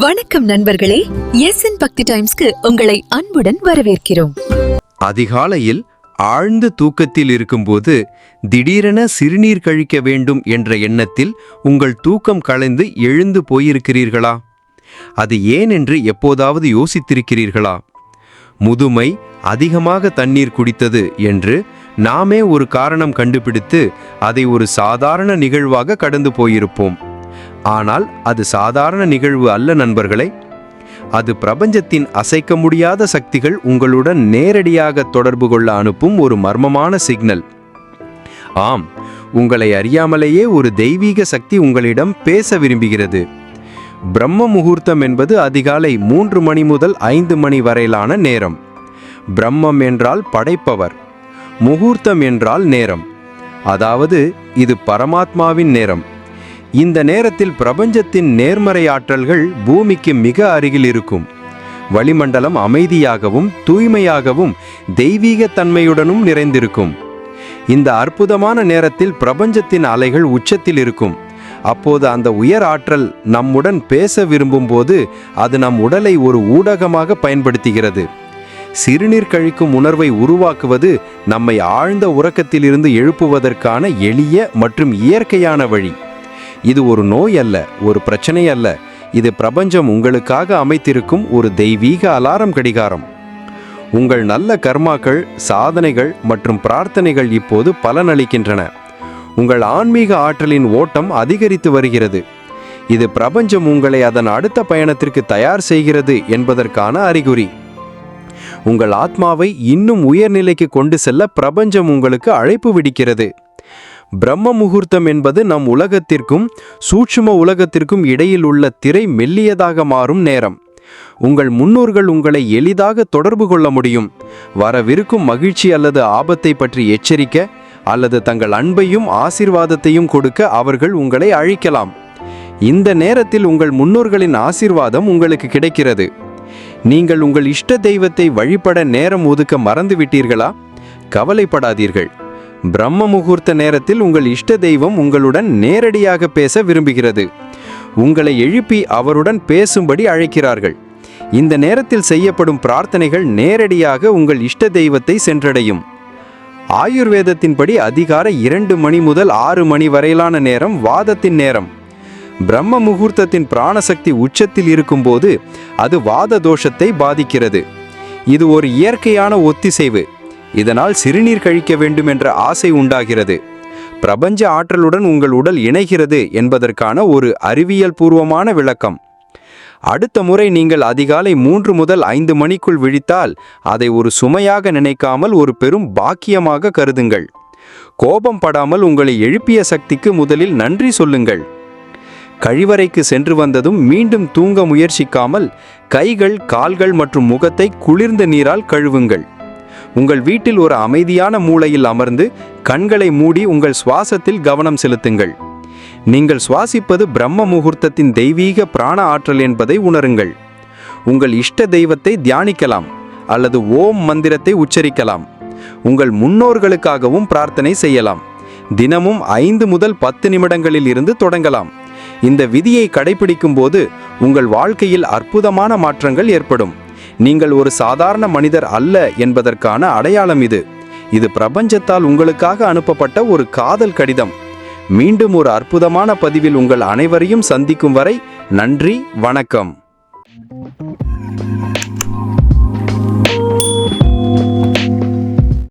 வணக்கம் நண்பர்களே. S N பக்தி டைம்ஸ்க்கு உங்களை அன்புடன் வரவேற்கிறோம். அதிகாலையில் ஆழ்ந்த தூக்கத்தில் இருக்கும்போது திடீரென சிறுநீர் கழிக்க வேண்டும் என்ற எண்ணத்தில் உங்கள் தூக்கம் கலைந்து எழுந்து போயிருக்கிறீர்களா? அது ஏன் என்று எப்போதாவது யோசித்திருக்கிறீர்களா? முதுமை அதிகமாக தண்ணீர் குடித்தது என்று நாமே ஒரு காரணம் கண்டுபிடித்து அதை ஒரு சாதாரண நிகழ்வாக கடந்து போயிருப்போம். ஆனால் அது சாதாரண நிகழ்வு அல்ல நண்பர்களே. அது பிரபஞ்சத்தின் அசைக்க முடியாத சக்திகள் உங்களுடன் நேரடியாக தொடர்பு கொள்ள அனுப்பும் ஒரு மர்மமான சிக்னல். ஆம் உங்களை அறியாமலேயே ஒரு தெய்வீக சக்தி உங்களிடம் பேச விரும்புகிறது. பிரம்ம முகூர்த்தம் என்பது அதிகாலை மூன்று மணி முதல் ஐந்து மணி வரையிலான நேரம். பிரம்மம் என்றால் படைப்பவர் முகூர்த்தம் என்றால் நேரம். அதாவது இது பரமாத்மாவின் நேரம். இந்த நேரத்தில் பிரபஞ்சத்தின் நேர்மறை ஆற்றல்கள் பூமிக்கு மிக அருகில் இருக்கும். வளிமண்டலம் அமைதியாகவும் தூய்மையாகவும் தெய்வீக தன்மையுடனும் நிறைந்திருக்கும். இந்த அற்புதமான நேரத்தில் பிரபஞ்சத்தின் அலைகள் உச்சத்தில் இருக்கும். அப்போது அந்த உயர் ஆற்றல் நம்முடன் பேச விரும்பும்போது அது நம் உடலை ஒரு ஊடகமாக பயன்படுத்துகிறது. சிறுநீர் கழிக்கும் உணர்வை உருவாக்குவது நம்மை ஆழ்ந்த உறக்கத்திலிருந்து எழுப்புவதற்கான எளிய மற்றும் இயற்கையான வழி. இது ஒரு நோய் அல்ல ஒரு பிரச்சனை அல்ல. இது பிரபஞ்சம் உங்களுக்காக அமைத்திருக்கும் ஒரு தெய்வீக அலாரம் கடிகாரம். உங்கள் நல்ல கர்மாக்கள் சாதனைகள் மற்றும் பிரார்த்தனைகள் இப்போது பலனளிக்கின்றன. உங்கள் ஆன்மீக ஆற்றலின் ஓட்டம் அதிகரித்து வருகிறது. இது பிரபஞ்சம் உங்களை அதன் அடுத்த பயணத்திற்கு தயார் செய்கிறது என்பதற்கான அறிகுறி. உங்கள் ஆத்மாவை இன்னும் உயர்நிலைக்கு கொண்டு செல்ல பிரபஞ்சம் உங்களுக்கு அழைப்பு விடுக்கிறது. பிரம்ம முகூர்த்தம் என்பது நம் உலகத்திற்கும் சூட்சும உலகத்திற்கும் இடையில் உள்ள திரை மெல்லியதாக மாறும் நேரம். உங்கள் முன்னோர்கள் உங்களை எளிதாக தொடர்பு கொள்ள முடியும். வரவிருக்கும் மகிழ்ச்சி அல்லது ஆபத்தை பற்றி எச்சரிக்க அல்லது தங்கள் அன்பையும் ஆசிர்வாதத்தையும் கொடுக்க அவர்கள் உங்களை அழிக்கலாம். இந்த நேரத்தில் உங்கள் முன்னோர்களின் ஆசிர்வாதம் உங்களுக்கு கிடைக்கிறது. நீங்கள் உங்கள் இஷ்ட தெய்வத்தை வழிபட நேரம் ஒதுக்க மறந்துவிட்டீர்களா? கவலைப்படாதீர்கள். பிரம்ம முகூர்த்த நேரத்தில் உங்கள் இஷ்ட தெய்வம் உங்களுடன் நேரடியாக பேச விரும்புகிறது. உங்களை எழுப்பி அவருடன் பேசும்படி அழைக்கிறார்கள். இந்த நேரத்தில் செய்யப்படும் பிரார்த்தனைகள் நேரடியாக உங்கள் இஷ்ட தெய்வத்தை சென்றடையும். ஆயுர்வேதத்தின்படி அதிகார இரண்டு மணி முதல் ஆறு மணி வரையிலான நேரம் வாதத்தின் நேரம். பிரம்ம முகூர்த்தத்தின் பிராணசக்தி உச்சத்தில் இருக்கும்போது அது வாத தோஷத்தை பாதிக்கிறது. இது ஒரு இயற்கையான ஒத்திசைவு. இதனால் சிறுநீர் கழிக்க வேண்டும் என்ற ஆசை உண்டாகிறது. பிரபஞ்ச ஆற்றலுடன் உங்கள் உடல் இணைகிறது என்பதற்கான ஒரு அறிவியல் பூர்வமான விளக்கம். அடுத்த முறை நீங்கள் அதிகாலை மூன்று முதல் ஐந்து மணிக்குள் விழித்தால் அதை ஒரு சுமையாக நினைக்காமல் ஒரு பெரும் பாக்கியமாக கருதுங்கள். கோபம் படாமல் உங்களை எழுப்பிய சக்திக்கு முதலில் நன்றி சொல்லுங்கள். கழிவறைக்கு சென்று வந்ததும் மீண்டும் தூங்க முயற்சிக்காமல் கைகள் கால்கள் மற்றும் முகத்தை குளிர்ந்த நீரால் கழுவுங்கள். உங்கள் வீட்டில் ஒரு அமைதியான மூலையில் அமர்ந்து கண்களை மூடி உங்கள் சுவாசத்தில் கவனம் செலுத்துங்கள். நீங்கள் சுவாசிப்பது பிரம்ம முகூர்த்தத்தின் தெய்வீக பிராண ஆற்றல் என்பதை உணருங்கள். உங்கள் இஷ்ட தெய்வத்தை தியானிக்கலாம் அல்லது ஓம் மந்திரத்தை உச்சரிக்கலாம். உங்கள் முன்னோர்களுக்காகவும் பிரார்த்தனை செய்யலாம். தினமும் ஐந்து முதல் பத்து நிமிடங்களில் இருந்து தொடங்கலாம். இந்த விதியை கடைபிடிக்கும் போது உங்கள் வாழ்க்கையில் அற்புதமான மாற்றங்கள் ஏற்படும். நீங்கள் ஒரு சாதாரண மனிதர் அல்ல என்பதற்கான அடையாளம் இது. இது பிரபஞ்சத்தால் உங்களுக்காக அனுப்பப்பட்ட ஒரு காதல் கடிதம். மீண்டும் ஒரு அற்புதமான பதிவில் உங்கள் அனைவரையும் சந்திக்கும் வரை நன்றி வணக்கம்.